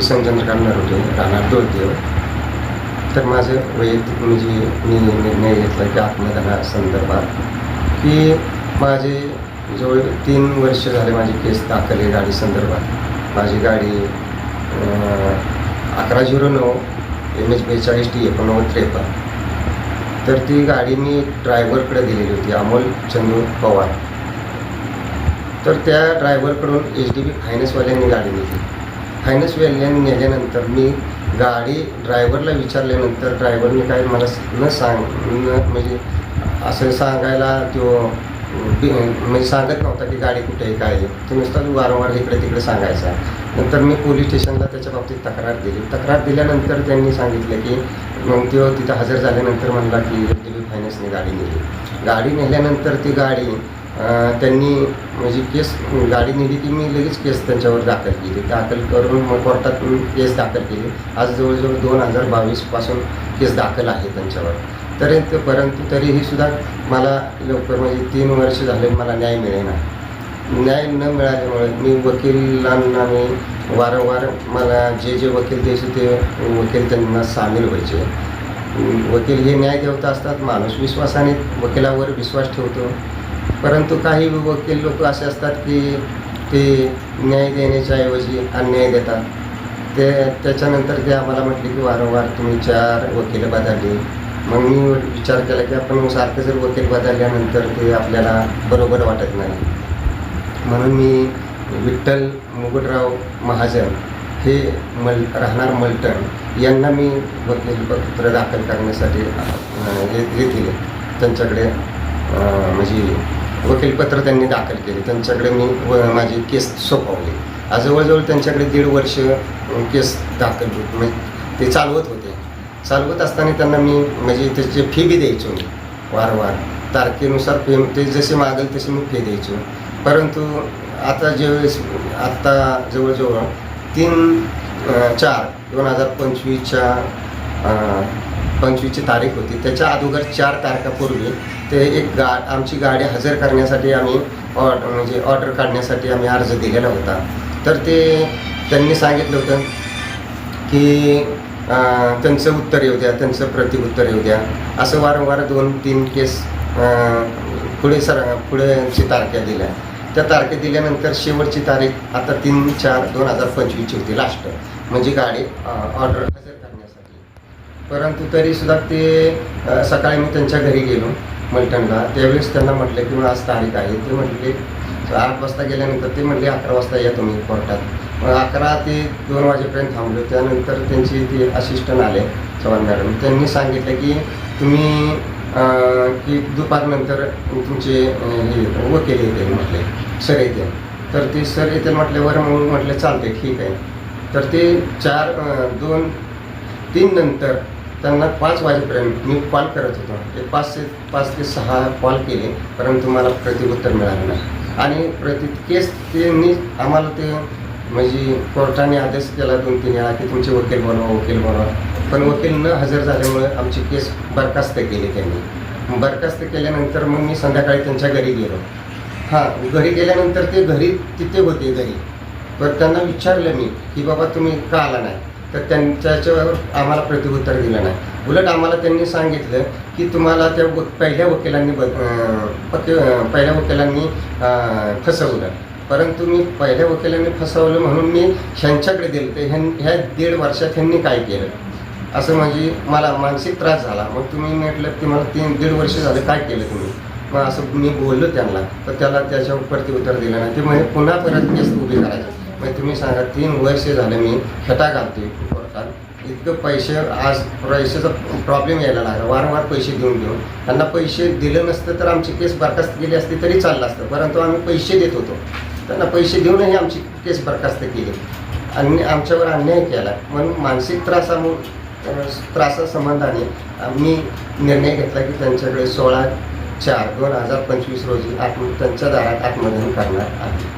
किसन चंद्रकांत नरोटे राहणार दोळदेव तर माझं वैयक्तिक म्हणजे मी निर्णय घेतला की आत्मदाना संदर्भात की माझे जवळ तीन वर्ष झाले माझी केस दाखल आहे गाडी संदर्भात. माझी गाडी अकरा झिरो नऊ एम एच बेचाळीस टी एकोणनव्वद त्रेपन्न. तर ती गाडी मी ड्रायव्हरकडे दिलेली होती अमोल चंदू पवार. तर त्या ड्रायव्हरकडून एच डी बी फायनान्सवाल्यांनी गाडी नेली फायनान्सवाल्यांनी नेल्यानंतर मी गाडी ड्रायव्हरला विचारल्यानंतर ड्रायव्हरने काय मला न सांग न म्हणजे असं सांगायला तो म्हणजे सांगत नव्हता की गाडी कुठे आहे काय आहे. तो नुसता वारंवार इकडे तिकडे सांगायचा. नंतर मी पोलीस स्टेशनला त्याच्या बाबतीत तक्रार दिली. तक्रार दिल्यानंतर त्यांनी सांगितलं की मग तो तिथं हजर झाल्यानंतर म्हणला की एच डी बी फायनान्सने गाडी नेली. गाडी नेल्यानंतर ती गाडी त्यांनी म्हणजे केस गाडी नेली की मी लगेच केस त्यांच्यावर दाखल केली. दाखल करून मग कोर्टात मी केस दाखल केली. आज जवळजवळ दोन हजार बावीसपासून केस दाखल आहे त्यांच्यावर. तरी परंतु तरीही सुद्धा मला लवकर म्हणजे तीन वर्ष झाले मला न्याय मिळेना. न्याय न मिळाल्यामुळे मी वकिलांना मी वारंवार मला जे जे वकील द्यायचे ते वकील त्यांना सामील व्हायचे. वकील हे न्याय देवता असतात माणूस विश्वासाने वकिलावर विश्वास ठेवतो. परंतु काही वकील लोक असे असतात की ते न्याय देण्याच्या ऐवजी अन्याय देतात. ते त्याच्यानंतर ते आम्हाला म्हटले की वारंवार तुम्ही चार वकील बदलली. मग मी विचार केला की आपण सारखं जर वकील बदलल्यानंतर ते आपल्याला बरोबर वाटत नाही. म्हणून मी विठ्ठल मुकुटराव महाजन हे मल राहणार मलटण यांना मी वकील पत्र दाखल करण्यासाठी हे दिले. त्यांच्याकडे म्हणजे वकीलपत्र त्यांनी दाखल केले. त्यांच्याकडे मी व माझी केस सोपवली. आज जवळजवळ त्यांच्याकडे दीड वर्ष केस दाखल म्हणजे ते चालवत होते. चालवत असताना त्यांना मी म्हणजे त्याची फी बी द्यायचो मी वारंवार तारखेनुसार फी ते जसे मागेल तसे मी फी द्यायचो. परंतु आता ज्यावेळेस आत्ता जवळजवळ तीन चार दोन हजार पंचवीसच्या पंचवीसची तारीख होती. त्याच्या अगोदर चार तारखापूर्वी ते एक गा आमची गाडी हजर करण्यासाठी आम्ही ऑर्ड म्हणजे ऑर्डर काढण्यासाठी आम्ही अर्ज दिलेला होता. तर ते त्यांनी सांगितलं होतं की त्यांचं उत्तर येऊ द्या त्यांचं प्रतिउत्तर येऊ द्या. असं वारंवार दोन तीन केस पुढे सर पुढेची तारख्या दिल्या. त्या तारखे दिल्यानंतर शेवटची तारीख आता तीन चार दोन हजार पंचवीसची होती लास्ट म्हणजे गाडी ऑर्डर परंतु तरीसुद्धा ते सकाळी मी त्यांच्या घरी गेलो मलटणला. त्यावेळेस त्यांना म्हटलं की आज तारीख आहे. ते म्हटले आठ वाजता गेल्यानंतर ते म्हटले अकरा वाजता या तुम्ही कोर्टात. मग अकरा ते दोन वाजेपर्यंत थांबलो. त्यानंतर त्यांची ते असिस्टंट आले चव्हाण मॅडम. त्यांनी सांगितलं की तुम्ही की दुपारनंतर तुमचे हे वकील येतील म्हटले. सर येतील. तर ते सर येतील म्हटल्यावर मग म्हटलं चालते ठीक आहे. तर ते चार दोन तीन नंतर त्यांना पाच वाजेपर्यंत मी कॉल करत होतो. ते पाच ते पाच ते सहा कॉल केले परंतु मला प्रतिउत्तर मिळालं नाही. आणि प्रति केस त्यांनी आम्हाला ते म्हणजे कोर्टाने आदेश केला दोन तीन वेळा की तुमचे वकील बनवा वकील बनवा. पण वकील न हजर झाल्यामुळे आमची केस बरखास्त केली त्यांनी. बरखास्त केल्यानंतर मग मी संध्याकाळी त्यांच्या घरी गेलो. हां घरी गेल्यानंतर ते घरी तिथे होते घरी. तर त्यांना विचारलं मी की बाबा तुम्ही का आला नाही? तर त्यांच्यावर आम्हाला प्रतिउत्तर दिलं नाही. उलट आम्हाला त्यांनी सांगितलं की तुम्हाला त्या पहिल्या वकिलांनी ब पहिल्या वकिलांनी फसवलं. परंतु मी पहिल्या वकिलांनी फसवलं म्हणून मी ह्यांच्याकडे दिलं ते ह्यां ह्या दीड वर्षात ह्यांनी काय केलं? असं म्हणजे मला मानसिक त्रास झाला. मग तुम्ही म्हटलं की मला तीन दीड वर्ष झालं काय केलं तुम्ही? मग असं मी बोललो त्यांना. तर त्याला त्याच्यावर प्रतिउत्तर दिलं नाही. ते म्हणजे पुन्हा परत केस उभी करायचं. मग तुम्ही सांगा तीन वर्ष झालं मी खटा घालतोय कोर्टात इतकं पैसे आज पैशाचा प्रॉब्लेम यायला लागला. वारंवार पैसे देऊन देऊन. त्यांना पैसे दिलं नसतं तर आमची केस बरखास्त केली असती तरी चाललं असतं. परंतु आम्ही पैसे देत होतो. त्यांना पैसे देऊनही आमची केस बरखास्त केली. आणि आमच्यावर अन्याय केला. म्हणून मानसिक त्रासामुळे त्रासासंबंधाने आम्ही निर्णय घेतला की त्यांच्याकडे सोळा चार दोन हजार पंचवीस रोजी आत्म त्यांच्या दारात आत्मदहन करणार आहे